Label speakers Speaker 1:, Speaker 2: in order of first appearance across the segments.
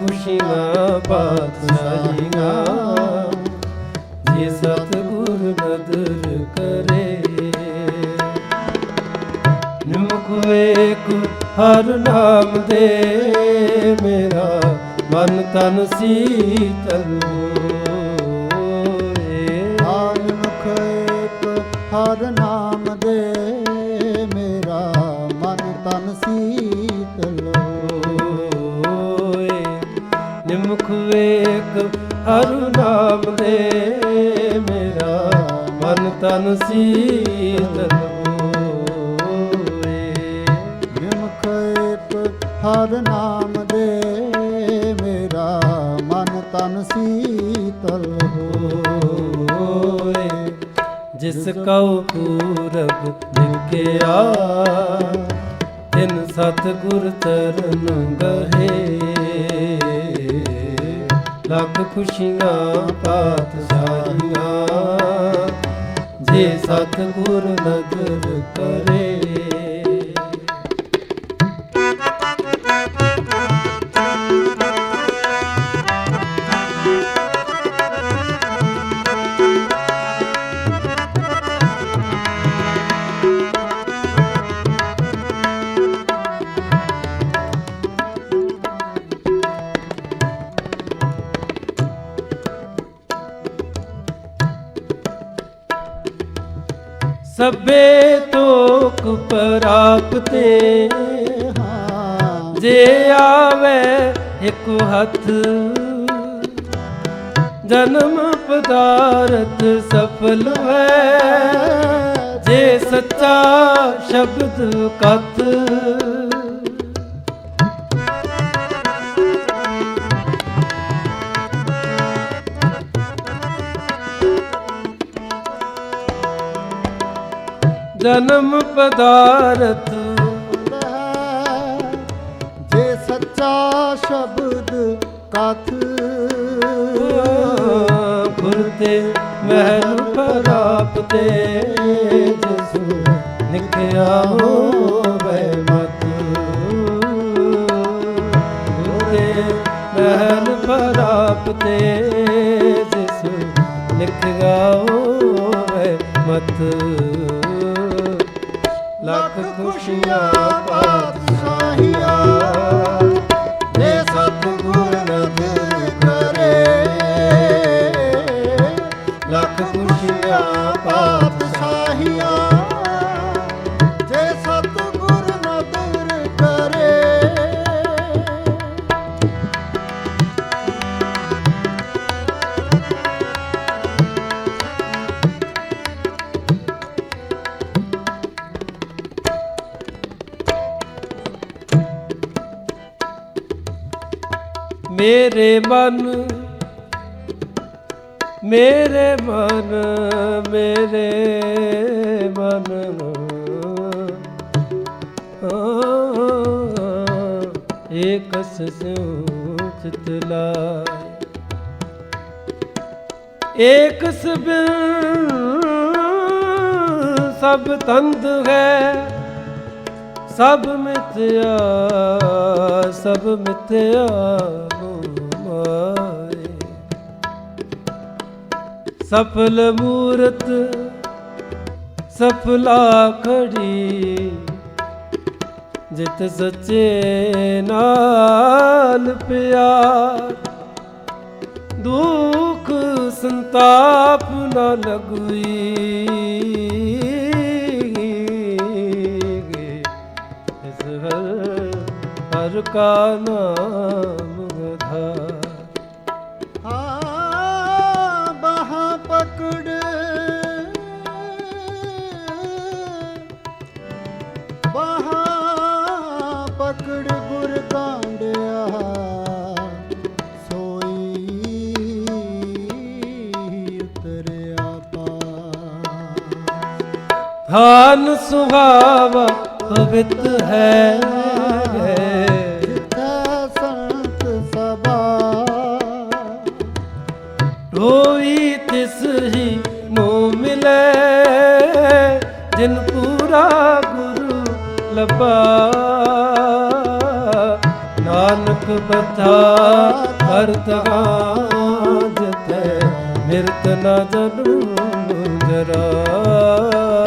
Speaker 1: ਖੁਸ਼ੀਆਂ ਪਾਤਸ਼ਾਹੀਆਂ ਜੇ ਸਤਿਗੁਰ ਨਦਰ ਕਰੇ ਨਿਮਕ ਵੇਕ ਹਰ ਨਾਮ ਦੇ ਮੇਰਾ ਮਨ ਤਨ ਸੀਤਲ ਹੋਏ
Speaker 2: ਆਨਮੁਖ ਏਕ ਹਰ ਨਾਮ ਦੇ ਮੇਰਾ ਮਨ ਤਨ
Speaker 1: ਸੀ ਨਿਮਕ ਵੇਕ ਹਰ ਨਾਮ ਦੇ ਮੇਰਾ ਮਨ ਤਨ ਸੀਤਲ ਹੋਏ
Speaker 2: ਹਰ ਨਾਮ ਦੇ ਮੇਰਾ ਮਨ ਤਨ ਸੀਤਲ
Speaker 1: ਹੋਏ ਜਿਸ ਕਉ ਪੂਰਬ ਲਿਖਿਆ ਤਿਨ ਸਤਿਗੁਰ ਚਰਨ ਗਹੇ। ਲੱਖ ਖੁਸ਼ੀਆਂ ਪਾਤ ਪਾਤਸ਼ਾਹੀਆਂ ਜੇ ਸਤਿਗੁਰ ਨਦਰ ਕਰੇ ਸਭੇ ਤੋਕ ਪ੍ਰਾਪਤੇ
Speaker 2: ਹਾਂ।
Speaker 1: ਜੇ ਆਵੇ ਇੱਕ ਹੱਥ, ਜਨਮ ਪਦਾਰਥ ਸਫਲ ਹੈ ਜੇ ਸੱਚਾ ਸ਼ਬਦ ਕਥ ਜਨਮ ਪਦਾਰਥ।
Speaker 2: ਜੇ ਸੱਚਾ ਸ਼ਬਦ ਕਥ
Speaker 1: ਗੁਰਤੇ ਮਹਿਲ ਪ੍ਰਾਪਤੇ ਜਿਸ ਨਿਖਿਆ ਹੋਵੇ ਮਤ। ਗੁਰਤੇ ਮਹਿਲ ਪ੍ਰਾਪਤੇ ਜਿਸ ਨਿਖਿਆ ਹੋਵੇ ਮਤ। ਖੁਸ਼ੀਆਂ ਮੇਰੇ ਮਨ ਮੇਰੇ ਮਨ ਮੇਰੇ ਮਨ। ਏਕਸ ਸਿਉ ਚਿਤ ਲਾਇ ਏਕਸ ਬਿਨ ਸਭ ਤੰਦ ਹੈ, ਸਭ ਮਿਥਿਆ ਸਭ ਮਿਥਿਆ। ਸਫਲ ਮੂਰਤ, ਸਫਲਾ ਖੜੀ ਜਿਤ ਸੱਚੇ ਨਾਲ ਪਿਆਰ। ਦੁਖ ਸੰਤਾਪ ਨਾ ਲਗਈ ਇਸ ਹਰ ਹਰ ਕਾ ਨਾਮ ਮਨ ਸੁਹਾਵਾ ਪਵਿੱਤ ਹੈ।
Speaker 2: ਸੰਤ ਸਭਾ।
Speaker 1: ਹੋਈ ਤਿਸ ਹੀ ਨੂੰ ਮਿਲੇ ਜਿਨ ਪੂਰਾ ਗੁਰੂ ਲੱਭਾ। ਨਾਨਕ ਬਤਾ ਕਰਤਗਾ ਜਤੈ ਮਿਰਤ ਨ ਜਨੂ ਜਰਾ।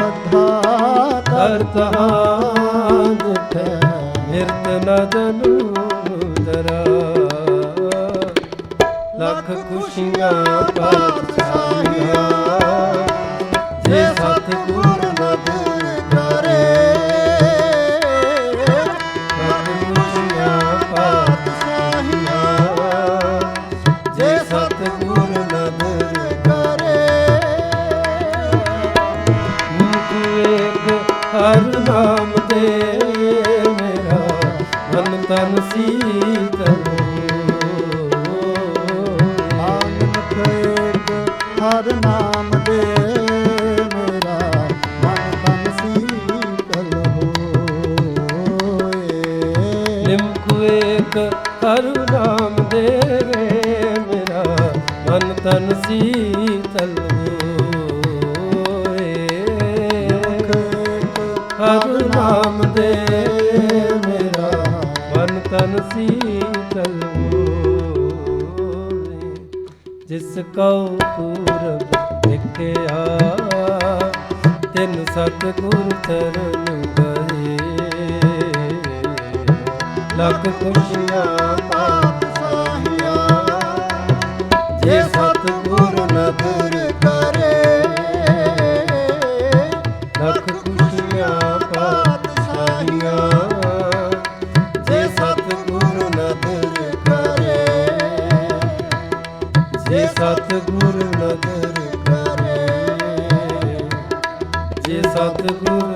Speaker 2: ਨਾਨਕ ਬੱਧਾ
Speaker 1: ਕਰਤਹਾ ਜਤੈ ਮਿਰਤ ਨ ਲੱਖ ਖੁਸ਼ੀਆਂ ਪਾਤਸ਼ਾਹੀਆਂ ਜੇ ਸਤਿਗੁਰ ਹਰ ਨਾਮ ਤੇ ਮੇਰਾ ਮਨ ਤਨ ਸੀਤਲ
Speaker 2: ਹਰ ਨਾਮ ਦੇ ਮੇਰਾ ਮਨ ਤਨ ਸੀਤਲ ਹੋਏ
Speaker 1: ਨਿਮਕ ਏਕ ਹਰ ਨਾਮ ਦੇ ਮੇਰਾ ਮਨ ਤਨ ਸੀਤਲ ਦੇ ਮੇਰਾ। ਮਨ ਤਨ ਸੀਤਲ ਹੋਏ ਜਿਸ ਕਉ ਪੂਰਬ ਦੇਖਿਆ, ਤਿਨ ਸਤਿਗੁਰ ਚਰਨ ਗਏ। ਲੱਖ ਖੁਸ਼ੀਆਂ ਸਤਿਗੁਰ